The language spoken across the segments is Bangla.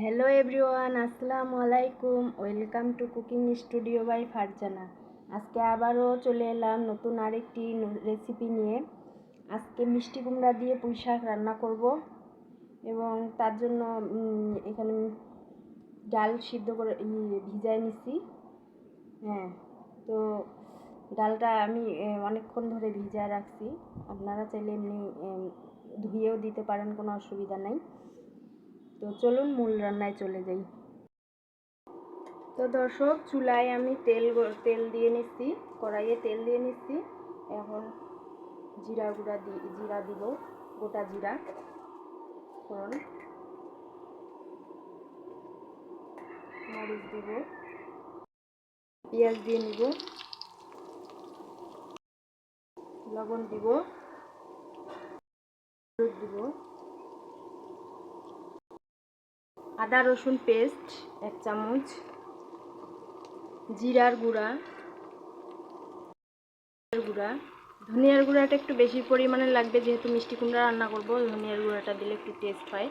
হ্যালো এভরিওয়ান আসসালামু আলাইকুম। Welcome to cooking studio by Farzana. আজকে আবারও চলে এলাম নতুন আরেকটি রেসিপি নিয়ে। আজকে মিষ্টি কুমড়া দিয়ে পুঁই শাক রান্না করব এবং তার জন্য এখানে ডাল সিদ্ধ করে ভিজায় নিছি। হ্যাঁ তো ডালটা আমি অনেকক্ষণ ধরে ভিজায় রাখছি। আপনারা চাইলে এমনি ধুয়েও দিতে পারেন, কোনো অসুবিধা নাই। তো চলুন মূল রান্নায় চলে যাই। তো দর্শক, চুলায় আমি তেল তেল দিয়ে নিচ্ছি, কড়াইয়ে তেল দিয়ে নিচ্ছি। এখন জিরা গুঁড়া দি, জিরা দিব, গোটা জিরা। ফোড়ন। মরিচ দিব। পেঁয়াজ দিয়ে নিব। লবণ দিব। হলুদ দিব। আদা রসুন পেস্ট, এক চামচ। জিরার গুঁড়া। গুঁড়া। ধনিয়ার গুঁড়াটা একটু বেশি পরিমাণে লাগবে, যেহেতু মিষ্টি কুমড়া রান্না করব, ধনিয়ার গুঁড়াটা দিলে একটু টেস্ট হয়।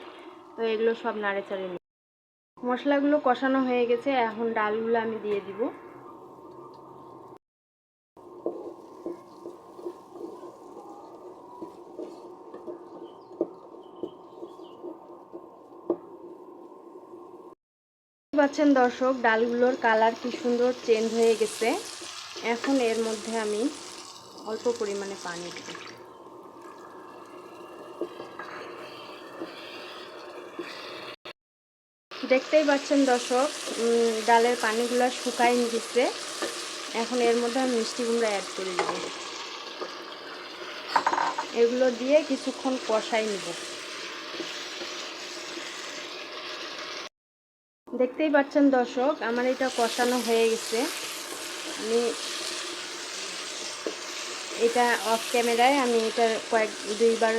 তো এগুলো সব নাড়ে চাড়ে মশলাগুলো কষানো হয়ে গেছে, এখন ডালগুলো আমি দিয়ে দিব। পাচ্ছেন দর্শক, ডালগুলোর কালার কি সুন্দর চেঞ্জ হয়ে গেছে। এখন এর মধ্যে আমি অল্প পরিমাণে পানি দেব। দেখতেই পাচ্ছেন দর্শক ডালের পানিগুলো শুকাই গেছে। এখন এর মধ্যে আমি মিষ্টি কুমড়া অ্যাড করে দেব। এগুলো দিয়ে কিছুক্ষণ কষাই নেব। দেখতেই পাচ্ছেন দর্শক, আমার এটা কষানো হয়ে গেছে। আমি এটা অফ ক্যামেরায় আমি এটা কয়েক, দুইবার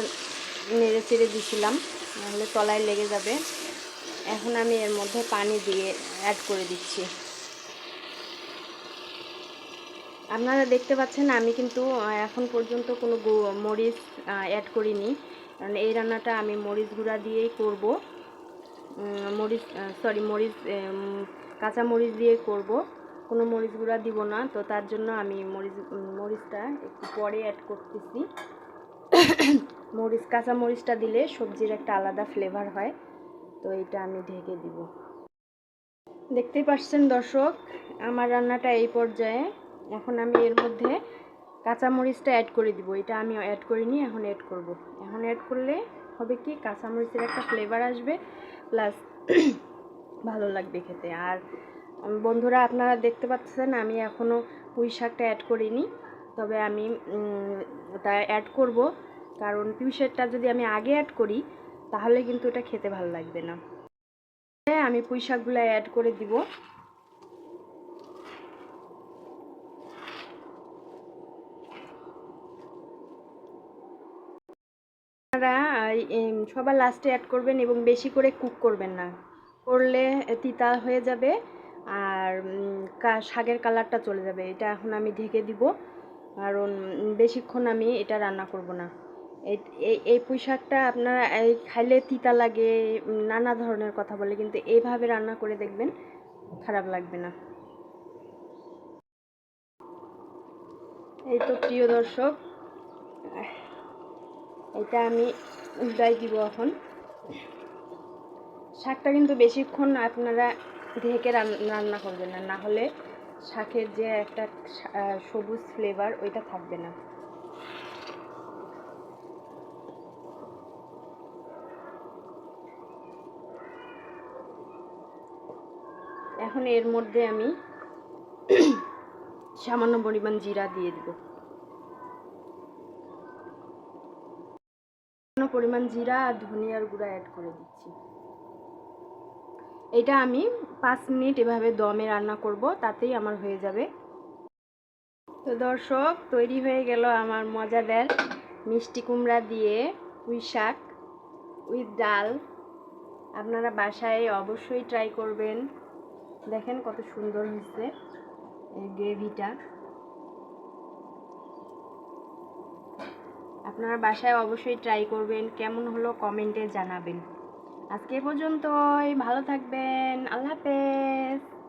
নেড়ে চেড়ে দিছিলাম, নাহলে তলায় লেগে যাবে। এখন আমি এর মধ্যে পানি দিয়ে অ্যাড করে দিচ্ছি। আপনারা দেখতে পাচ্ছেন, আমি কিন্তু এখন পর্যন্ত কোনো মরিচ অ্যাড করিনি। কারণ এই রান্নাটা আমি মরিচ গুঁড়া দিয়েই করব। মরিচ সরি মরিচ কাঁচা মরিচ দিয়ে করব। কোনো মরিচ গুঁড়া দিব না, তো তার জন্য আমি মরিচ মরিচটা একটু পরে অ্যাড করতেছি। মরিচ, কাঁচা মরিচটা দিলে সবজির একটা আলাদা ফ্লেভার হয়, তো এটা আমি ঢেকে দিব। দেখতেই পাচ্ছেন দর্শক, আমার রান্নাটা এই পর্যায়ে। এখন আমি এর মধ্যে কাঁচা মরিচটা অ্যাড করে দিব। এটা আমি অ্যাড করিনি, এখন অ্যাড করব। এখন অ্যাড করলে হবে কি, কাঁচা মরিচের একটা ফ্লেভার আসবে। প্লাস ভালো লাগবে খেতে। আর বন্ধুরা আপনারা দেখতে পাচ্ছেন আমি এখনও পুঁই শাকটা অ্যাড করিনি। তবে আমি ওটা অ্যাড করব। কারণ পুঁই শাকটা যদি আমি আগে অ্যাড করি তাহলে কিন্তু এটা খেতে ভালো লাগবে না। হ্যাঁ, আমি পুঁই শাকগুলো অ্যাড করে দিব। আপনারা সবার লাস্টে অ্যাড করবেন এবং বেশি করে কুক করবেন না। করলে তিতা হয়ে যাবে আর শাকের কালারটা চলে যাবে। এটা এখন আমি ঢেকে দিব। কারণ বেশিক্ষণ আমি এটা রান্না করব না। এই- পুঁই শাকটা আপনারা খাইলে তিতা লাগে নানা ধরনের কথা বলে, কিন্তু এইভাবে রান্না করে দেখবেন খারাপ লাগবে না। এই তো প্রিয় দর্শক এটা আমি উল্টাই দিব এখন। শাকটা কিন্তু বেশিক্ষণ আপনারা ঢেকে রান- রান্না করবেন না না হলে শাকের যে একটা সবুজ ফ্লেভার ওইটা থাকবে না। এখন এর মধ্যে আমি সামান্য পরিমাণ জিরা দিয়ে দিব। পরিমাণ জিরা আর ধনিয়ার গুঁড়া অ্যাড করে দিচ্ছি। এটা আমি পাঁচ মিনিট এভাবে দমে রান্না করব, তাতেই আমার হয়ে যাবে। তো দর্শক, তৈরি হয়ে গেল আমার মজাদার মিষ্টি কুমড়া দিয়ে পুঁই শাক উইথ ডাল। আপনারা বাসায় অবশ্যই ট্রাই করবেন। দেখেন কত সুন্দর হয়েছে এই গ্রেভিটা আপনারা বাসায় অবশ্যই ট্রাই করবেন। কেমন হলো কমেন্টে জানাবেন। আজকে পর্যন্তই, ভালো থাকবেন, আল্লাহ হাফেজ।